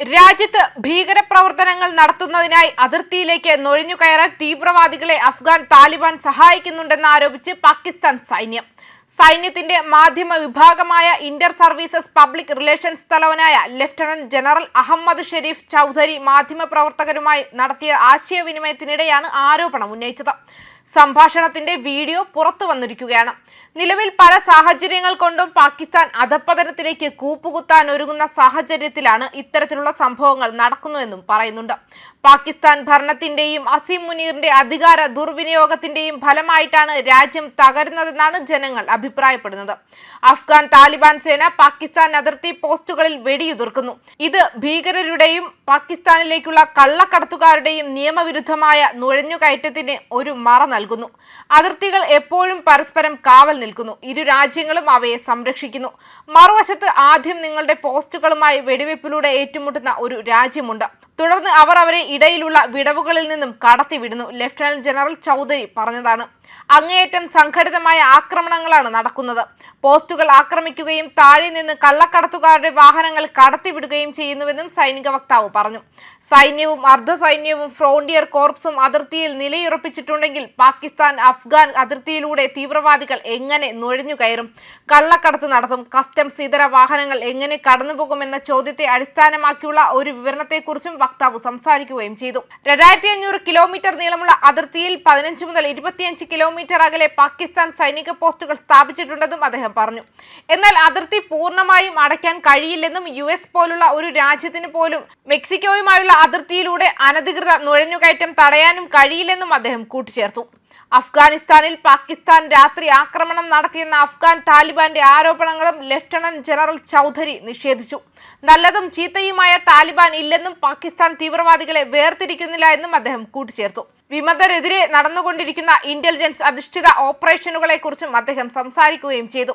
രാജ്യത്ത് ഭീകരപ്രവർത്തനങ്ങൾ നടത്തുന്നതിനായി അതിർത്തിയിലേക്ക് നുഴഞ്ഞുകയറാൻ തീവ്രവാദികളെ അഫ്ഗാൻ താലിബാൻ സഹായിക്കുന്നുണ്ടെന്ന് ആരോപിച്ച് പാകിസ്ഥാൻ സൈന്യം. സൈന്യത്തിന്റെ മാധ്യമ വിഭാഗമായ ഇന്റർ സർവീസസ് പബ്ലിക് റിലേഷൻസ് തലവനായ ലഫ്റ്റനന്റ് ജനറൽ അഹമ്മദ് ഷെരീഫ് ചൌധരി മാധ്യമപ്രവർത്തകരുമായി നടത്തിയ ആശയവിനിമയത്തിനിടെയാണ് ആരോപണം ഉന്നയിച്ചത്. സംഭാഷണത്തിന്റെ വീഡിയോ പുറത്തു വന്നിരിക്കുകയാണ്. നിലവിൽ പല സാഹചര്യങ്ങൾ കൊണ്ടും പാകിസ്ഥാൻ അധപ്പതനത്തിലേക്ക് കൂപ്പുകുത്താൻ ഒരുങ്ങുന്ന സാഹചര്യത്തിലാണ് ഇത്തരത്തിലുള്ള സംഭവങ്ങൾ നടക്കുന്നുവെന്നും പറയുന്നുണ്ട്. പാകിസ്ഥാൻ ഭരണത്തിന്റെയും അസീം മുനീറിന്റെ അധികാര ദുർവിനിയോഗത്തിന്റെയും ഫലമായിട്ടാണ് രാജ്യം തകരുന്നതെന്നാണ് ജനങ്ങൾ അഭിപ്രായപ്പെടുന്നത്. അഫ്ഗാൻ താലിബാൻ സേന പാകിസ്ഥാൻ അതിർത്തി പോസ്റ്റുകളിൽ വെടിയുതിർക്കുന്നു. ഇത് ഭീകരരുടെയും പാകിസ്ഥാനിലേക്കുള്ള കള്ളക്കടത്തുകാരുടെയും നിയമവിരുദ്ധമായ നുഴഞ്ഞുകയറ്റത്തിന് ഒരു മറ നൽകുന്നു. അതിർത്തികൾ എപ്പോഴും പരസ്പരം കാവൽ നിൽക്കുന്നു. ഇരു രാജ്യങ്ങളും അവയെ സംരക്ഷിക്കുന്നു. മറുവശത്ത് ആദ്യം നിങ്ങളുടെ പോസ്റ്റുകളുമായി വെടിവെപ്പിലൂടെ ഏറ്റുമുട്ടുന്ന ഒരു രാജ്യമുണ്ട്. തുടർന്ന് അവർ അവരെ ഇടയിലുള്ള വിടവുകളിൽ നിന്നും കടത്തിവിടുന്നു ലഫ്റ്റനന്റ് ജനറൽ ചൗധരി പറഞ്ഞതാണ്. അങ്ങേയറ്റം സംഘടിതമായ ആക്രമണങ്ങളാണ് നടക്കുന്നത്. പോസ്റ്റുകൾ ആക്രമിക്കുകയും താഴെ നിന്ന് കള്ളക്കടത്തുകാരുടെ വാഹനങ്ങൾ കടത്തിവിടുകയും ചെയ്യുന്നുവെന്നും സൈനിക വക്താവ് പറഞ്ഞു. സൈന്യവും അർദ്ധസൈന്യവും ഫ്രോണ്ടിയർ കോർപ്സും അതിർത്തിയിൽ നിലയുറപ്പിച്ചിട്ടുണ്ടെങ്കിൽ പാകിസ്ഥാൻ അഫ്ഗാൻ അതിർത്തിയിലൂടെ തീവ്രവാദികൾ എങ്ങനെ നുഴഞ്ഞു കയറും? കള്ളക്കടത്ത് നടത്തും? കസ്റ്റംസ് ഇതര വാഹനങ്ങൾ എങ്ങനെ കടന്നുപോകുമെന്ന ചോദ്യത്തെ അടിസ്ഥാനമാക്കിയുള്ള ഒരു വിവരണത്തെക്കുറിച്ചും വക്താവ് സംസാരിക്കുകയും ചെയ്തു. രണ്ടായിരത്തി അഞ്ഞൂറ് കിലോമീറ്റർ നീളമുള്ള അതിർത്തിയിൽ പതിനഞ്ച് മുതൽ ഇരുപത്തിയഞ്ച് കിലോമീറ്റർ അകലെ പാകിസ്ഥാൻ സൈനിക പോസ്റ്റുകൾ സ്ഥാപിച്ചിട്ടുണ്ടെന്നും അദ്ദേഹം പറഞ്ഞു. എന്നാൽ അതിർത്തി പൂർണമായും അടയ്ക്കാൻ കഴിയില്ലെന്നും യു എസ് പോലുള്ള ഒരു രാജ്യത്തിന് പോലും മെക്സിക്കോയുമായുള്ള അതിർത്തിയിലൂടെ അനധികൃത നുഴഞ്ഞുകയറ്റം തടയാനും കഴിയില്ലെന്നും അദ്ദേഹം കൂട്ടിച്ചേർത്തു. അഫ്ഗാനിസ്ഥാനിൽ പാകിസ്ഥാൻ രാത്രി ആക്രമണം നടത്തിയെന്ന അഫ്ഗാൻ താലിബാന്റെ ആരോപണങ്ങളും ലഫ്റ്റനന്റ് ജനറൽ ചൗധരി നിഷേധിച്ചു. നല്ലതും ചീത്തയുമായ താലിബാൻ ഇല്ലെന്നും പാകിസ്ഥാൻ തീവ്രവാദികളെ വേർതിരിക്കുന്നില്ല എന്നും അദ്ദേഹം കൂട്ടിച്ചേർത്തു. വിമതരെതിരെ നടന്നുകൊണ്ടിരിക്കുന്ന ഇന്റലിജൻസ് അധിഷ്ഠിത ഓപ്പറേഷനുകളെ കുറിച്ചും അദ്ദേഹം സംസാരിക്കുകയും ചെയ്തു.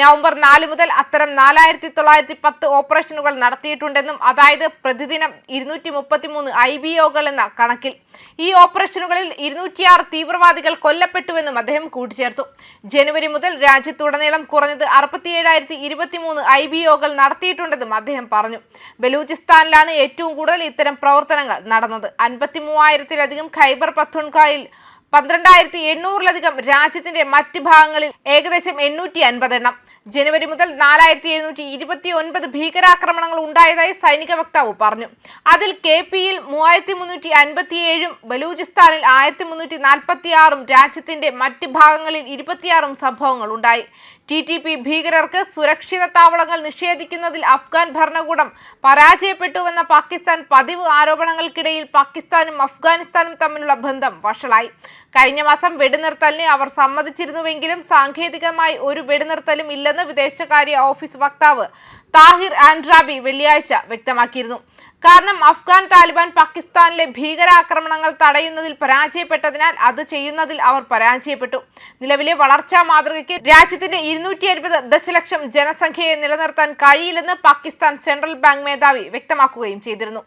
നവംബർ നാല് മുതൽ അത്തരം നാലായിരത്തി തൊള്ളായിരത്തി പത്ത് ഓപ്പറേഷനുകൾ നടത്തിയിട്ടുണ്ടെന്നും അതായത് പ്രതിദിനം ഇരുന്നൂറ്റി മുപ്പത്തിമൂന്ന് ഐ ബി ഒകൾ എന്ന കണക്കിൽ. ഈ ഓപ്പറേഷനുകളിൽ ഇരുന്നൂറ്റിയാറ് തീവ്രവാദികൾ കൊല്ലപ്പെട്ടുവെന്നും അദ്ദേഹം കൂട്ടിച്ചേർത്തു. ജനുവരി മുതൽ രാജ്യത്തുടനീളം കുറഞ്ഞത് അറുപത്തിയേഴായിരത്തി ഇരുപത്തിമൂന്ന് ഐ ബി ഒകൾ നടത്തിയിട്ടുണ്ടെന്നും അദ്ദേഹം പറഞ്ഞു. ബലൂചിസ്ഥാനിലാണ് ഏറ്റവും കൂടുതൽ ഇത്തരം പ്രവർത്തനങ്ങൾ നടന്നത്. അൻപത്തി മൂവായിരത്തിലധികം ഖൈബർ പത്തുൺകായിൽ പന്ത്രണ്ടായിരത്തി എണ്ണൂറിലധികം രാജ്യത്തിന്റെ മറ്റ് ഭാഗങ്ങളിൽ ഏകദേശം എണ്ണൂറ്റി അൻപത് എണ്ണം ജനുവരി മുതൽ നാലായിരത്തി എഴുന്നൂറ്റി ഇരുപത്തി ഒൻപത് ഭീകരാക്രമണങ്ങൾ ഉണ്ടായതായി സൈനിക വക്താവ് പറഞ്ഞു. അതിൽ കെ പിയിൽ മൂവായിരത്തി മുന്നൂറ്റി അൻപത്തിയേഴും ബലൂചിസ്ഥാനിൽ ആയിരത്തി മുന്നൂറ്റി നാൽപ്പത്തിയാറും രാജ്യത്തിന്റെ മറ്റ് ഭാഗങ്ങളിൽ ഇരുപത്തിയാറും സംഭവങ്ങൾ ഉണ്ടായി. ടി ടി പി ഭീകരർക്ക് സുരക്ഷിത താവളങ്ങൾ നിഷേധിക്കുന്നതിൽ അഫ്ഗാൻ ഭരണകൂടം പരാജയപ്പെട്ടുവെന്ന പാകിസ്ഥാൻ പതിവ് ആരോപണങ്ങൾക്കിടയിൽ പാകിസ്ഥാനും അഫ്ഗാനിസ്ഥാനും തമ്മിലുള്ള ബന്ധം വഷളായി. കഴിഞ്ഞ മാസം വെടിനിർത്തലിന് അവർ സമ്മതിച്ചിരുന്നുവെങ്കിലും സാങ്കേതികമായി ഒരു വെടിനിർത്തലും ഇല്ലെന്ന് വിദേശകാര്യ ഓഫീസ് വക്താവ് താഹിർ ആൻഡ്രാബി വെള്ളിയാഴ്ച വ്യക്തമാക്കിയിരുന്നു. കാരണം അഫ്ഗാൻ താലിബാൻ പാകിസ്ഥാനിലെ ഭീകരാക്രമണങ്ങൾ തടയുന്നതിൽ പരാജയപ്പെട്ടതിനാൽ അത് ചെയ്യുന്നതിൽ അവർ പരാജയപ്പെട്ടു. നിലവിലെ വളർച്ചാ മാതൃകയ്ക്ക് രാജ്യത്തിന്റെ ഇരുന്നൂറ്റി അൻപത് ദശലക്ഷം ജനസംഖ്യയെ നിലനിർത്താൻ കഴിയില്ലെന്ന് പാകിസ്ഥാൻ സെൻട്രൽ ബാങ്ക് മേധാവി വ്യക്തമാക്കുകയും ചെയ്തിരുന്നു.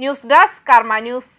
News desk Karma news.